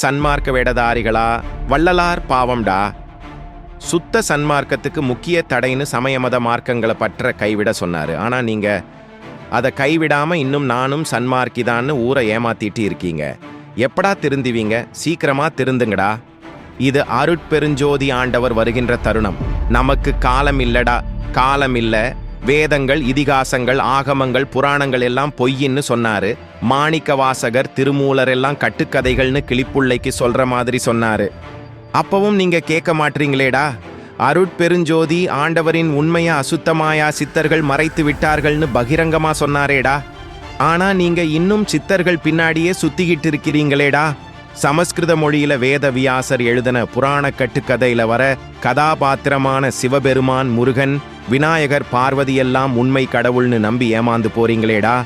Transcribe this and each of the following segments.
சன்மார்க்க வேடதாரிகளா வள்ளலார் பாவம்டா. சுத்த சன்மார்க்கத்துக்கு முக்கிய தடைன்னு சமயமத மார்க்கங்களை பற்ற கைவிட சொன்னார். ஆனால் நீங்கள் அதை கைவிடாமல் இன்னும் நானும் சன்மார்க்கிதான்னு ஊரை ஏமாத்திட்டு இருக்கீங்க. எப்படா திருந்துவீங்க? சீக்கிரமாக திருந்துங்கடா. இது அருட்பெருஞ்சோதி ஆண்டவர் வருகின்ற தருணம். நமக்கு காலம் இல்லடா காலம் இல்லை வேதங்கள் இதிகாசங்கள் ஆகமங்கள் புராணங்கள் எல்லாம் பொய்யின்னு சொன்னாரு. மாணிக்க வாசகர் திருமூலர் எல்லாம் கட்டுக்கதைகள்னு கிளிப்புள்ளைக்கு சொல்ற மாதிரி சொன்னாரு. அப்பவும் நீங்க கேட்க மாட்டீங்களேடா. அருட்பெருஞ்சோதி ஆண்டவரின் உண்மைய அசுத்தமாயா சித்தர்கள் மறைத்து விட்டார்கள்னு பகிரங்கமா சொன்னாரேடா. ஆனா நீங்க இன்னும் சித்தர்கள் பின்னாடியே சுத்திக்கிட்டு இருக்கிறீங்களேடா. சமஸ்கிருத மொழியில வேத வியாசர் எழுதின புராண கட்டுக்கதையில வர கதாபாத்திரமான சிவபெருமான் முருகன் விநாயகர் பார்வதி எல்லாம் உண்மை கடவுள்னு நம்பி ஏமாந்து போறீங்களேடா.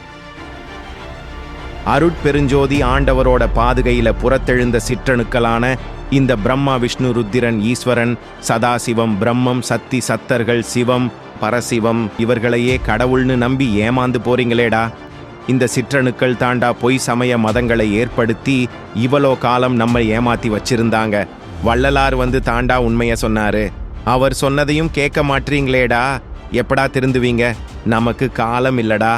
அருட்பெருஞ்சோதி ஆண்டவரோட பாதுகையில புறத்தெழுந்த சிற்றணுக்களான இந்த பிரம்மா விஷ்ணு ருத்திரன் ஈஸ்வரன் சதாசிவம் பிரம்மம் சக்தி சத்தர்கள் சிவம் பரசிவம் இவர்களையே கடவுள்னு நம்பி ஏமாந்து போறீங்களேடா. இந்த சிற்றணுக்கள் தாண்டா பொய் சமய மதங்களை ஏற்படுத்தி இவ்வளோ காலம் நம்மை ஏமாத்தி வச்சிருந்தாங்க. வள்ளலார் வந்து தாண்டா உண்மைய சொன்னாரு. அவர் சொன்னதையும் கேட்க மாட்டீங்களேடா. எப்படா திருந்துவீங்க? நமக்கு காலம் இல்லடா.